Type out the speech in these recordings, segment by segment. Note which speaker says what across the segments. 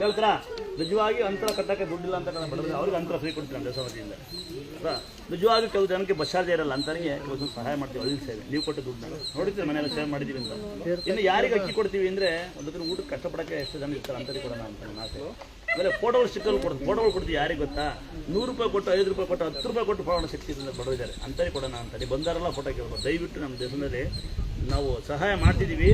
Speaker 1: ಕೇಳ್ತಾರ? ನಿಜವಾಗಿ ಅಂತರ ಕಟ್ಟಕ್ಕೆ ದುಡ್ಡಿಲ್ಲ ಅಂತ ಬಡವರು. ಅವ್ರಿಗೆ ಅಂತರ ಫ್ರೀ ಕೊಡ್ತೀನಿ ನಮ್ಮ ದೇಶವತಿಯಿಂದ ಅಲ್ವಾ? ನಿಜವಾಗಿ ಕೆಲವು ಜನಕ್ಕೆ ಬಸ್ ಇರಲ್ಲ, ಅಂತನಿಗೆ ಕೆಲವು ಸಹಾಯ ಮಾಡ್ತೀವಿ ಒಳ್ಳೆ ಸೇವೆ ನೀವು ಕೊಟ್ಟು ದುಡ್ಡು ನೋಡಿದ್ರೆ ಮನೆಯಲ್ಲಿ ಸೇವ್ ಮಾಡಿದ್ದೀವಿ ಅಂತ? ಇನ್ನು ಯಾರಿಗೆ ಅಕ್ಕಿ ಕೊಡ್ತೀವಿ ಅಂದರೆ ಒಂದಕ್ಕೆ ಊಟ ಕಷ್ಟಪಡಕ್ಕೆ ಎಷ್ಟು ಜನ ಇರ್ತಾರೆ ಅಂತರಿಗೆ ಕೊಡೋಣ ಅಂತ ನನ್ನ ಆಸೆ. ಆಮೇಲೆ ಫೋಟೋಗಳು ಸ್ಟಿಕ್ಕಲ್ಲಿ ಕೊಡ್ತೀವಿ ಫೋಟೋಗಳು ಕೊಡ್ತೀವಿ ಯಾರಿಗೆ ಗೊತ್ತಾ? ನೂರು ರೂಪಾಯಿ ಕೊಟ್ಟು, ಐದು ರೂಪಾಯಿ ಕೊಟ್ಟು, ಹತ್ತು ರೂಪಾಯಿ ಕೊಟ್ಟು ಫೋಟೋ ಸಿಕ್ತಿದ್ದಾರೆ ಬಡವಿದ್ದಾರೆ ಅಂತಲೇ ಕೊಡೋಣ ಅಂತ. ಬಂದಾರಲ್ಲ ಫೋಟೋ ಕೇಳ್ಬೋದು. ದಯವಿಟ್ಟು ನಮ್ಮ ದೇಶದಲ್ಲಿ ನಾವು ಸಹಾಯ ಮಾಡ್ತಿದ್ದೀವಿ.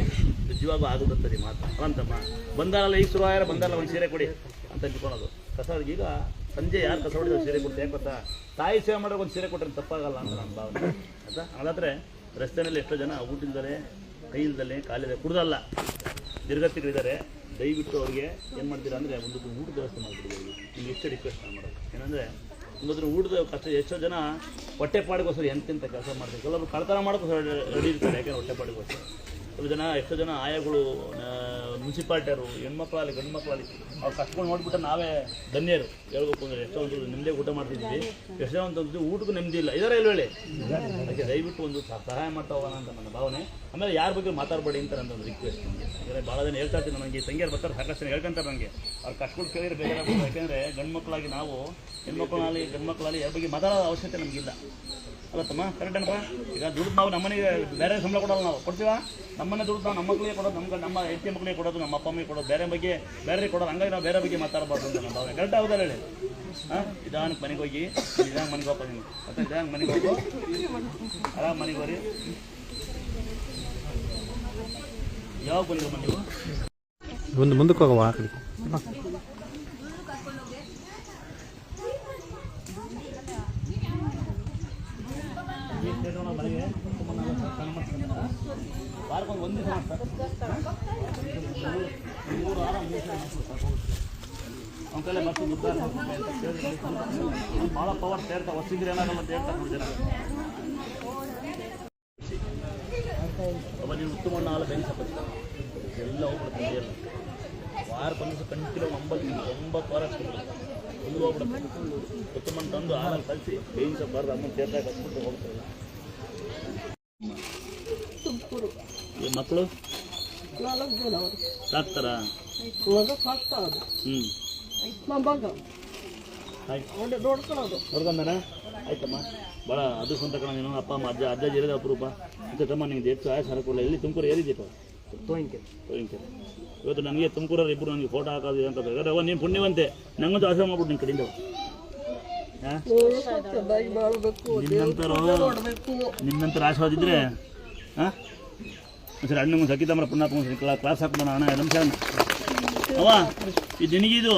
Speaker 1: ನಿಜವಾಗೂ ರೀ ಮಾತು. ಅವಂತಮ್ಮ ಬಂದಾರಲ್ಲ ಈಗ ಶುರು ಆಗ್ಯಾರ ಬಂದಾರಲ್ಲ ಒಂದು ಸೀರೆ ಕೊಡಿ ಅಂತ ಅಂದ್ಕೊಳೋದು ಕಸ ಈಗ ಸಂಜೆ ಯಾರು ಕಸ ಹೊಡಿದ್ರು ಸೀರೆ ಕೊಡ್ತೀವಿ ಯಾಕೆ ಗೊತ್ತಾ? ತಾಯಿ ಸೇವೆ ಮಾಡೋಕೆ ಒಂದು ಸೀರೆ ಕೊಟ್ಟರೆ ತಪ್ಪಾಗಲ್ಲ ಅಂತ ನನ್ನ ಭಾವನೆ. ಆಯ್ತಾ? ಹಾಗಾದ್ರೆ ರಸ್ತೆಯಲ್ಲಿ ಎಷ್ಟೋ ಜನ ಊಟಿಲ್ದಲೆ ಕೈ ಇಲ್ದಲೆ ಕಾಲಿದೆ ಕುಡ್ದಲ್ಲ. ನಿರ್ಗತಿಗಳಿದ್ದಾರೆ. ದಯವಿಟ್ಟು ಅವ್ರಿಗೆ ಏನು ಮಾಡ್ತೀರಾ ಅಂದರೆ ಒಂದು ಊಟದ ವ್ಯವಸ್ಥೆ ಮಾಡಿಬಿಡ್ಬೋದು ನಿಮ್ಗೆ ಎಷ್ಟು ರಿಕ್ವೆಸ್ಟ್ ನಾನು ಮಾಡೋದು. ಏನಂದರೆ ಒಂದೊಂದು ಊಟದ ಕಷ್ಟ, ಎಷ್ಟೋ ಜನ ಹೊಟ್ಟೆಪಾಡಿಗೋಸ್ಕರ ಎಂತೆಂಥ ಕೆಲಸ ಮಾಡ್ತಾರೆ. ಕೆಲವರು ಕಳ್ತನ ಮಾಡೋಕ್ಕೋಸ್ಕರ ರೆಡಿ ಇರ್ತಾರೆ, ಯಾಕಂದ್ರೆ ಹೊಟ್ಟೆಪಾಡಿಗೋಸ್ಕರ ಜನ ಎಷ್ಟೋ ಜನ ಆಯಾಗಳು ಮುನ್ಸಿಪಾಲ್ಟಿಯವರು ಹೆಣ್ಮಕ್ಳಾಗಲಿ ಗಂಡು ಮಕ್ಕಳಾಗಲಿ ಅವ್ರು ಕಟ್ಕೊಂಡು ನೋಡ್ಬಿಟ್ಟು ನಾವೇ ಧನ್ಯರು. ಹೇಳ್ಬೇಕು ಅಂದರೆ ಎಷ್ಟೋ ಒಂದು ನೆಮ್ಮದಿ ಊಟ ಮಾಡ್ತಿದ್ವಿ. ಎಷ್ಟೋ ಒಂದು ಊಟಕ್ಕೂ ನೆಮ್ಮದಿ ಇಲ್ಲ. ಇದರ ಹೇಳಿ? ಅದಕ್ಕೆ ದಯವಿಟ್ಟು ಒಂದು ಸಹಾಯ ಮಾಡ್ತಾ ಅಂತ ನನ್ನ ಭಾವನೆ. ಆಮೇಲೆ ಯಾರ ಬಗ್ಗೆ ಮಾತಾಡಬೇಡಿ ಅಂತ ನನ್ನ ಒಂದು ರಿಕ್ವೆಸ್ಟ್ ನನಗೆ ಯಾಕಂದರೆ ಭಾಳ ಜನ ಹೇಳ್ತಾ ಇರ್ತೀನಿ ನನಗೆ ತಂಗಿಯರು ಬರ್ತಾರೆ, ಸಾಕಷ್ಟು ಹೇಳ್ಕೊಂತಾರೆ ನನಗೆ ಅವ್ರು ಕಟ್ಕೊಂಡು ಕೇಳಿದ್ರೆ ಬೇಜಾರಾಗ್ತದೆ ಯಾಕೆಂದರೆ ಗಂಡು ಮಕ್ಕಳಾಗಿ ನಾವು ಹೆಣ್ಮಕ್ಳಾಗಲಿ ಗಂಡು ಮಕ್ಕಳಾಗಲಿ ಯಾರ ಬಗ್ಗೆ ಮಾತಾಡೋ ಅವಶ್ಯಕತೆ ನಮಗಿಲ್ಲ. ಅಲ್ಲ ತಮ್ಮ ಕರೆಕ್ಟ್ ಏನಪ್ಪ? ಈಗ ದುಡ್ಡು ನಾವು ನಮ್ಮನೆಗೆ ಬೇರೆ ಸಂಬಳ ಕೊಡೋಲ್ಲ ನಾವು. ಕೊಡ್ತೀವ? ನಮ್ಮನೆ ದುಡ್ಡು ನಾವು ನಮ್ಮ ಮಕ್ಕಳಿಗೆ ಕೊಡೋದು ನಮ್ಮ ನಮ್ಮ ಹೆಂಡತಿ ಮಕ್ಕಳಿಗೆ ಕೊಡೋದು, ನಮ್ಮ ಅಪ್ಪ ಅಮ್ಮಗೆ ಕೊಡೋದು, ಬೇರೆ ಬಗ್ಗೆ ಬೇರೆ ಕೊಡೋದು, ಹಂಗಾಗಿ ನಾವು ಬೇರೆ ಬಗ್ಗೆ ಮಾತಾಡಬಾರ್ದು ಅಂತ ನಮ್ಮ ಕರೆಕ್ಟ್ ಹೌದಲ್ಲ ಹೇಳಿ? ಹಾಂ? ನಿಧಾನಕ್ಕೆ ಮನೆಗೆ ಹೋಗಿ ನಿಧಾನ ಮನೆಗೆ ಹೋಗಪ್ಪ ನೀವು ಮತ್ತೆ ನಿಧಾನ ಮನೆಗೆ ಹೋಗು. ಆರಾಮ ಮನೆಗೆ ಹೋರಿ ಯಾವಾಗ ಬಂದಿರೋ ನೀವು?
Speaker 2: ಒಂದು ಮುಂದಕ್ಕೆ ಹೋಗವ ಆ ಕಡೆ
Speaker 1: ಮನೆಗೆ ವಾರಕ್ಕೊಂದು ಒಂದು ಮೂರು ವಾರ ಅವ್ನ ಭಾಳ ಪವರ್ ಸೇರ್ತಾವೆ ಹೊಸಿದ್ರೆ ಏನಾಗಲ್ಲ ಅಂತ ಹೇಳ್ತಾ ನೀನು ಉತ್ತಮ ಹಾಲು ಬೆಳೆಸಬೇಕು ಎಲ್ಲ ಹೋಗ್ಬಿಡುತ್ತೆ ಎಲ್ಲ ವಾರಕ್ಕೊಂದು ದಿವಸ ಕಂಟಿನ್ಯೂ ಒಂಬತ್ತು ಒಂಬತ್ತು ವಾರ ಒಂದು ಹೋಗ್ಬಿಡುತ್ತೆ ಉತ್ತಮ ತಂದು ಆರಲ್ಲಿ ಕಲಿಸಿ ಬೇಯಿಸಬಾರ್ದು ಅಮ್ಮನ ಸೇರ್ದಾಗ ಹಚ್ಬಿಟ್ಟು ಹೋಗ್ತಾರೆ
Speaker 3: ತುಮಕೂರು
Speaker 1: ಈ ಮಕ್ಕಳು?
Speaker 3: ನಾಲ್ಕು ಜನ ಅವರು.
Speaker 1: ಸಾಕ್ತಾರ?
Speaker 3: ಮಗ ಸಾಕ್ತಾ ಅದು.
Speaker 1: ಹ್ಞೂ ಆಯ್ತು.
Speaker 3: ಅವನೇ ನೋಡ್ಕೊಳ್ಳೋದು.
Speaker 1: ನೋಡ್ಕೊಂಡಾನ? ಆಯ್ತಮ್ಮ. ಭಾಳ ಅದು ಅಂತ ಕಣ ನೀನು. ಅಪ್ಪ ಅಮ್ಮ ಅಜ್ಜ ಅಜ್ಜ ಇರೋದು ಅಪರೂಪ. ಅಂತ ತಮ್ಮ ನಿಂಗೆ ಹೆಚ್ಚು ಆಯ ಸರಕುಲ್ಲ ಎಲ್ಲಿ ತುಮಕೂರು ಏರಿದ್ದೀಪ ತೋಯಿಂಕೆ ತೋಯಿಂಕೆ ಇವತ್ತು ನನಗೆ ತುಮಕೂರವ್ರು ಇಬ್ಬರು ನನಗೆ ಫೋಟೋ ಹಾಕೋದು ಅಂತ ಬೇಕಾದ್ರೆ ನೀನು ಪುಣ್ಯವಂತೆ. ನಂಗಂತೂ ಆಶ್ರಮ ಮಾಡ್ಬಿಟ್ಟು ನಿನ್ನ ಕಡೆಯಿಂದ. ನಿನ್ನಂತರ ನಿನ್ನಂತರ ಆಶೀರ್ವಾದ ಇದ್ರೆ ಹಾಂ? ಸರಿ ಅಣ್ಣಂಗೆ ಸಖಿತಮ್ಮರ ಪುಣ್ಯಾತ್ಮ ಕ್ಲಾ ಕ್ಲಾಸ್ ಹಾಕ್ಬೋಣ ಅಣ್ಣ ನಮಸ್ಕಾರ ಅವ ಈ ದಿನಗಿದು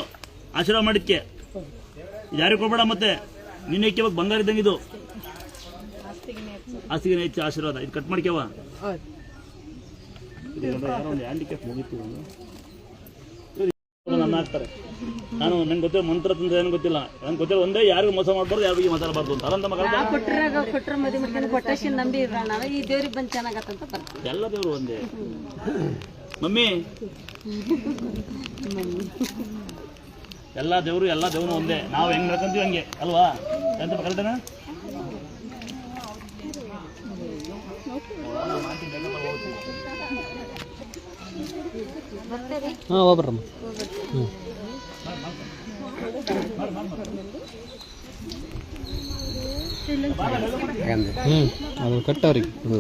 Speaker 1: ಆಶೀರ್ವಾದ ಮಾಡಿದ್ಕೆ ಇದು ಯಾರಿಗೆ ಕೊಡ್ಬೇಡ ಮತ್ತೆ? ನಿನ್ನೆ ಇವಾಗ ಬಂಗಾರ ಇದ್ದಂಗೆ ಇದು. ಆಸ್ತಿಗೆ ಹೆಚ್ಚು ಆಶೀರ್ವಾದ. ಇದು ಕಟ್ ಮಾಡ್ಕ್ಯವ ಹ್ಯಾಂಡಿಕ್ಯಾಪ್ ಮುಗಿತು ನನ್ನ ಹಾಕ್ತಾರೆ ನಾನು ನಂಗೆ ಗೊತ್ತಿಲ್ಲ ಮಂತ್ರ ತಂದ್ರೆ ಏನು ಗೊತ್ತಿಲ್ಲ. ನಂಗೆ ಗೊತ್ತಿಲ್ಲ ಒಂದೇ ಯಾರಿಗೂ ಮೋಸ ಮಾಡಬಾರ್ದು ಯಾರಿಗೆ ಮಾತಾಡಬಾರ್ದು ಅಂತ. ಅಲ್ಲಂತ ಮಗ
Speaker 4: ಕೊಟ್ಟರಾಗ ಕೊಟ್ರ ಮದಿ ಮಾಡ್ಕೊಂಡು ಕೊಟ್ಟಶಿನ ನಂಬಿ ಇರೋಣ ಈ ದೇವ್ರಿಗೆ ಬಂದು ಚೆನ್ನಾಗತ್ತಂತ ಬರ್ತೀವಿ.
Speaker 1: ಎಲ್ಲ ದೇವರು ಒಂದೇ. ಮಮ್ಮಿ. ಎಲ್ಲ ದೇವರು ಎಲ್ಲ ದೇವರು ಒಂದೇ. ನಾವು ಹೆಂಗ್ ನಡ್ಕೊಂತೀವಿ ಹಂಗೆ ಅಲ್ವಾ? ಎಂತ ಕರೆಕ್ಟೇನಾ
Speaker 2: ಹಾಂ ಹೋಗ್ಬರ್ರಮ್ಮ. ಹ್ಞೂ ಹ್ಞೂ ಅದು ಕಟ್ಟವ್ರಿಗೆ. ಹ್ಞೂ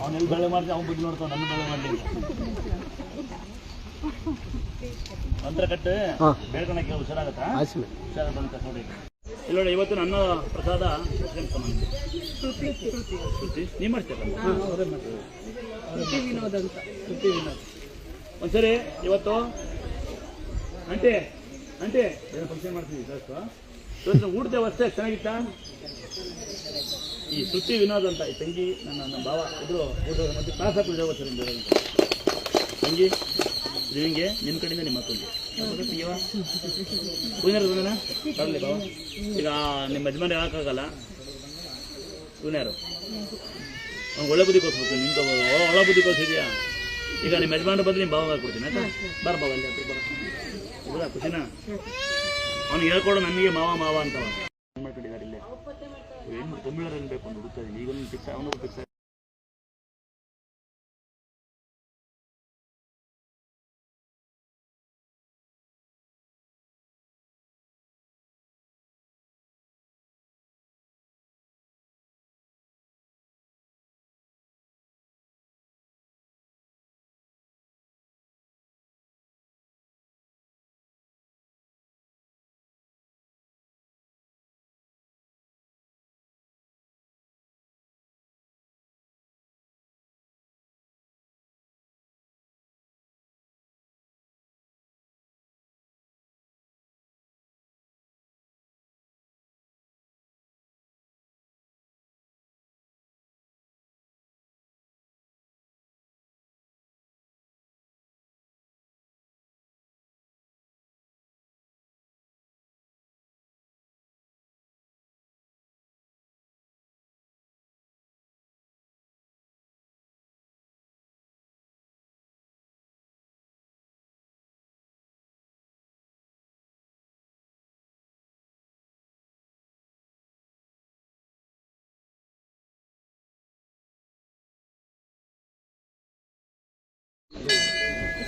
Speaker 1: ಅವನೆಲ್ಲಿ ಬೆಳೆ ಮಾಡ್ತೀವಿ ಅವ್ನು ಬುದ್ಧಿ ನೋಡ್ತಾವ ನನ್ನ ಬೆಳೆ ಮಾಡಲಿ ಮಂತ್ರ ಕಟ್ಟು
Speaker 2: ಹಾಂ
Speaker 1: ಬೇಡ್ಕೊಳಕ್ಕೆ ಹುಷಾರಾಗತ್ತಾ?
Speaker 2: ಆಯ್ತು
Speaker 1: ಹುಷಾರಾಗ ಅಂತ ನೋಡಿ. ಇಲ್ಲ ನೋಡಿ ಇವತ್ತು ನನ್ನ ಪ್ರಸಾದ ನೀವು
Speaker 3: ಮಾಡ್ತೀರಾ. ವಿನೋದ್ ಅಂತ.
Speaker 1: ಒಂದ್ಸರಿ ಇವತ್ತು ಅಂಟೆ ಅಂಟೆ ಏನೋ ಫಂಕ್ಷನ್ ಮಾಡ್ತೀವಿ ಇವತ್ತು ಊಟದ ವ್ಯವಸ್ಥೆ ಚೆನ್ನಾಗಿತ್ತ? ಈ ಸುತ್ತಿ ವಿನೋದ್ ಅಂತ ಈ ತಂಗಿ ನನ್ನ ನನ್ನ ಭಾವ ಇದ್ರು ಊಟದ ಮತ್ತೆ ಹಾಕಿದ್ರು ಸರ್ ತಂಗಿ ನಿಮಗೆ ನಿಮ್ಮ ಕಡೆಯಿಂದ ನಿಮ್ಮ ಮಕ್ಕಳಿಗೆ ಬರಲಿ ಬಾವ ಈಗ ನಿಮ್ಮ ಯಜಮಾನ್ ಹೇಳೋಕ್ಕಾಗಲ್ಲ ಪೂನ್ಯಾರು ಅವ್ನು ಒಳ್ಳೆ ಬುದ್ಧಿ ಕೊಡ್ಬೇಕು ನಿಂತ ಒಳ್ಳೆ ಬುದ್ಧಿ ಕೊಡ್ತಿದ್ಯಾ ಈಗ ನಿಮ್ಮ ಯಜಮಾನ್ರ ಬದಲು ನಿಮ್ಮ ಬಾವ ಹಾಕ್ಬಿಡ್ತೀನಿ ಆಯ್ತಾ ಬರ ಬಾವ ಅಲ್ಲಿ ಬರ ಖುಷಿನಾ ಅವ್ನಿಗೆ ಹೇಳ್ಕೊಡು ನನಗೆ ಮಾವ ಮಾವ ಏನ್ ಮಾಡ್ಕೊಂಡಿದ್ದಾರೆ ಇಲ್ಲೇ ಏನು ತಮಿಳರಲ್ಲಿ ಬೇಕು ಅಂತ ಹುಡುಕ್ತಾ ಇದೀನಿ ಈಗ ಫಿಕ್ಸ್ ಅವನು ಫಿಕ್ಸ್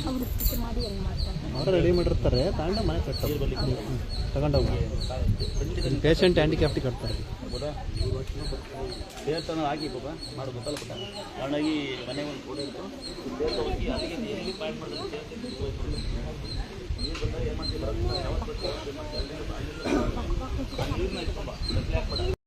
Speaker 1: ಇಲ್ಲಿ ಮಾಡಿ ಮಾಡ್ತಾರೆ? ಕಟ್ಟು, ಕಟ್ಟು. ಕಟ್ಟು.
Speaker 2: ಅವರು ರೆಡಿ ಮಾಡಿರ್ತಾರೆ. ತಾಂಡ ಮನೆ ಕಟ್ಟೋದು ತಗೊಂಡೋಗಿ. ಪೇಷಂಟ್ ಹ್ಯಾಂಡಿಕ್ಯಾಪ್ಟಿ ಕಟ್ತಾರೆ.
Speaker 1: ದೇವಸ್ಥಾನ ಹಾಕಿ ಪಾಪ ಮಾಡು ಗೊತ್ತಲ್ಲ ಪುಟ್ಟ. ಕಾರಣಾಗಿ ಮನೆ ಒಂದು ಫೋಟೋ ಇತ್ತು ಹೋಗಿ ಅಲ್ಲಿಗೆ ಪಾಯಿಂಟ್ ಮಾಡಿದ್ರೆ ನೀರು ಬಂದಾಗ ಏನು ಮಾಡ್ತೀವಿ? ಯಾವತ್ತು ಬರ್ತೀವಿ? ನೀರನ್ನ ಇಟ್ಕೊಂಬ,